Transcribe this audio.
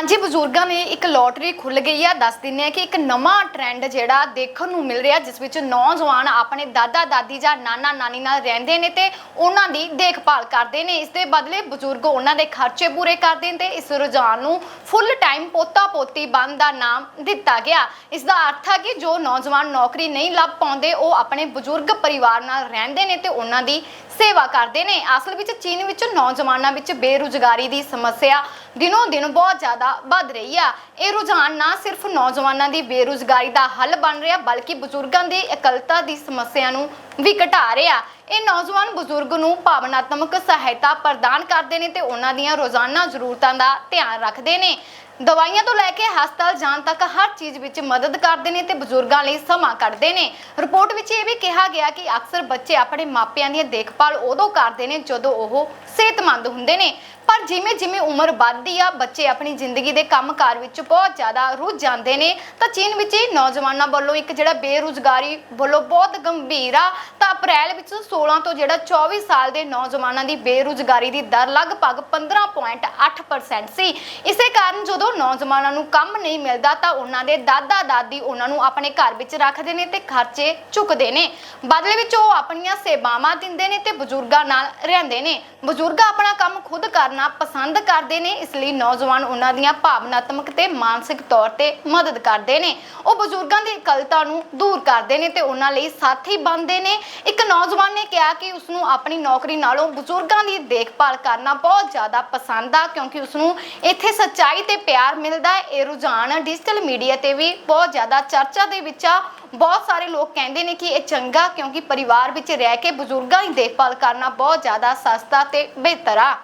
ਹਾਂਜੀ, ਬਜ਼ੁਰਗਾਂ ਲਈ ਇੱਕ ਲੋਟਰੀ ਖੁੱਲ ਗਈ ਆ। ਦੱਸ ਦਿੰਦੇ ਆ ਕਿ ਇੱਕ ਨਵਾਂ ਟ੍ਰੈਂਡ ਜਿਹੜਾ ਦੇਖਣ ਨੂੰ ਮਿਲ ਰਿਹਾ, ਜਿਸ ਵਿੱਚ ਨੌਜਵਾਨ ਆਪਣੇ ਦਾਦਾ, ਦਾਦੀ ਜਾਂ ਨਾਨਾ, ਨਾਨੀ ਨਾਲ ਰਹਿੰਦੇ ਨੇ ਤੇ ਉਹਨਾਂ ਦੀ ਦੇਖਭਾਲ ਕਰਦੇ ਨੇ। ਇਸ ਦੇ ਬਦਲੇ ਬਜ਼ੁਰਗ ਉਹਨਾਂ ਦੇ ਖਰਚੇ ਪੂਰੇ ਕਰਦੇ ਨੇ ਤੇ ਇਸ ਰੁਝਾਨ ਨੂੰ ਫੁੱਲ ਟਾਈਮ ਪੋਤਾ ਪੋਤੀ ਬੰਦ ਦਾ ਨਾਮ ਦਿੱਤਾ ਗਿਆ। ਇਸ ਦਾ ਅਰਥ ਹੈ ਕਿ ਜੋ ਨੌਜਵਾਨ ਨੌਕਰੀ ਨਹੀਂ ਲੱਭ ਪਾਉਂਦੇ, ਉਹ ਆਪਣੇ ਬਜ਼ੁਰਗ ਪਰਿਵਾਰ ਨਾਲ ਰਹਿੰਦੇ ਨੇ ਤੇ ਉਹਨਾਂ ਦੀ ਸੇਵਾ ਕਰਦੇ ਨੇ। ਅਸਲ ਵਿੱਚ ਚੀਨ ਵਿੱਚ ਨੌਜਵਾਨਾਂ ਵਿੱਚ ਬੇਰੁਜ਼ਗਾਰੀ ਦੀ ਸਮੱਸਿਆ ਦਿਨੋਂ ਦਿਨ ਬਹੁਤ ਜ਼ਿਆਦਾ ਵੱਧ ਰਹੀ ਆ। ਇਹ ਰੁਝਾਨ ਨਾ ਸਿਰਫ ਨੌਜਵਾਨਾਂ ਦੀ ਬੇਰੁਜ਼ਗਾਰੀ ਦਾ ਹੱਲ ਬਣ ਰਿਹਾ, ਬਲਕਿ ਬਜ਼ੁਰਗਾਂ ਦੀ ਇਕਲਤਾ ਦੀ ਸਮੱਸਿਆ ਨੂੰ ਵੀ ਘਟਾ ਰਿਹਾ। ਇਹ ਨੌਜਵਾਨ ਬਜ਼ੁਰਗ ਨੂੰ ਭਾਵਨਾਤਮਕ ਸਹਾਇਤਾ ਪ੍ਰਦਾਨ ਕਰਦੇ ਨੇ ਤੇ ਉਹਨਾਂ ਦੀਆਂ ਰੋਜ਼ਾਨਾ ਜ਼ਰੂਰਤਾਂ ਦਾ ਧਿਆਨ ਰੱਖਦੇ ਨੇ। ਦਵਾਈਆਂ ਤੋਂ ਲੈ ਕੇ ਹਸਪਤਾਲ ਜਾਣ ਤੱਕ ਹਰ ਚੀਜ਼ ਵਿੱਚ ਮਦਦ ਕਰਦੇ ਨੇ ਤੇ ਬਜ਼ੁਰਗਾਂ ਲਈ ਸਮਾਂ ਕੱਢਦੇ ਨੇ। ਰਿਪੋਰਟ ਵਿੱਚ ਇਹ ਵੀ ਕਿਹਾ ਗਿਆ ਕਿ ਅਕਸਰ ਬੱਚੇ ਆਪਣੇ ਮਾਪਿਆਂ ਦੀ ਦੇਖਭਾਲ ਉਦੋਂ ਕਰਦੇ ਨੇ ਜਦੋਂ ਉਹ ਸਿਹਤਮੰਦ ਹੁੰਦੇ ਨੇ। ਪਰ ਜਿਵੇਂ ਜਿਵੇਂ ਉਮਰ ਵੱਧਦੀ ਆ, ਬੱਚੇ ਆਪਣੀ ਜ਼ਿੰਦਗੀ ਦੇ ਕੰਮਕਾਰ ਵਿੱਚ ਬਹੁਤ ਜ਼ਿਆਦਾ ਰੁੱਝ ਜਾਂਦੇ ਨੇ। ਤਾਂ ਚੀਨ ਵਿੱਚ ਨੌਜਵਾਨਾਂ ਵੱਲੋਂ ਇੱਕ ਜਿਹੜਾ ਬੇਰੁਜ਼ਗਾਰੀ ਵੱਲੋਂ ਬਹੁਤ ਗੰਭੀਰ ਆ। ਤਾਂ ਅਪ੍ਰੈਲ ਵਿੱਚ 16 ਤੋਂ ਜਿਹੜਾ 24 ਸਾਲ ਦੇ ਨੌਜਵਾਨਾਂ ਦੀ ਬੇਰੁਜ਼ਗਾਰੀ ਦੀ ਦਰ ਲਗਭਗ 15.8% ਸੀ। ਇਸੇ ਕਾਰਨ ਜਦੋਂ ਨੌਜਵਾਨਾਂ ਨੂੰ ਕੰਮ ਨਹੀਂ ਮਿਲਦਾ ਤਾਂ ਉਹਨਾਂ ਦੇ ਦਾਦਾ ਦਾਦੀ ਉਹਨਾਂ ਨੂੰ ਆਪਣੇ ਘਰ ਵਿੱਚ ਰੱਖਦੇ ਨੇ ਤੇ ਖਰਚੇ ਚੁੱਕਦੇ ਨੇ। ਬਦਲੇ ਵਿੱਚ ਉਹ ਆਪਣੀਆਂ ਸੇਵਾਵਾਂ ਦਿੰਦੇ ਨੇ ਤੇ ਬਜ਼ੁਰਗਾਂ ਨਾਲ ਰਹਿੰਦੇ ਨੇ। ਬਜ਼ੁਰਗ ਆਪਣਾ ਕੰਮ ਖੁਦ ਕਰਨਾ ਪਸੰਦ ਕਰਦੇ ਨੇ, ਇਸ ਲਈ ਨੌਜਵਾਨ ਉਹਨਾਂ ਦੀਆਂ ਭਾਵਨਾਤਮਕ ਤੇ ਮਾਨਸਿਕ ਤੌਰ ਤੇ ਮਦਦ ਕਰਦੇ ਨੇ। ਉਹ ਬਜ਼ੁਰਗਾਂ ਦੀ ਇਕੱਲਤਾ ਨੂੰ ਦੂਰ ਕਰਦੇ ਨੇ ਤੇ ਉਹਨਾਂ ਲਈ ਸਾਥੀ ਬਣਦੇ ਨੇ। ਇੱਕ ਨੌਜਵਾਨ ਨੇ ਕਿਹਾ ਕਿ ਉਸ ਨੂੰ ਆਪਣੀ ਨੌਕਰੀ ਨਾਲੋਂ ਬਜ਼ੁਰਗਾਂ ਦੀ ਦੇਖਭਾਲ ਕਰਨਾ ਬਹੁਤ ਜ਼ਿਆਦਾ ਪਸੰਦ ਆ, ਕਿਉਂਕਿ ਉਸ ਨੂੰ ਇੱਥੇ ਸੱਚਾਈ ਤੇ ਪਿਆਰ ਮਿਲਦਾ ਹੈ। ਇਹ ਰੁਝਾਨ ਡਿਜੀਟਲ ਮੀਡੀਆ ਤੇ ਵੀ ਬਹੁਤ ਜ਼ਿਆਦਾ ਚਰਚਾ ਦੇ ਵਿੱਚ ਆ। ਬਹੁਤ ਸਾਰੇ ਲੋਕ ਕਹਿੰਦੇ ਨੇ ਕਿ ਇਹ ਚੰਗਾ ਕਿਉਂਕਿ ਪਰਿਵਾਰ ਵਿੱਚ ਰਹਿ ਕੇ ਬਜ਼ੁਰਗਾਂ ਦੀ ਦੇਖਭਾਲ ਕਰਨਾ ਬਹੁਤ ਜ਼ਿਆਦਾ ਸਸਤਾ ਤੇ ਬਿਹਤਰ ਆ।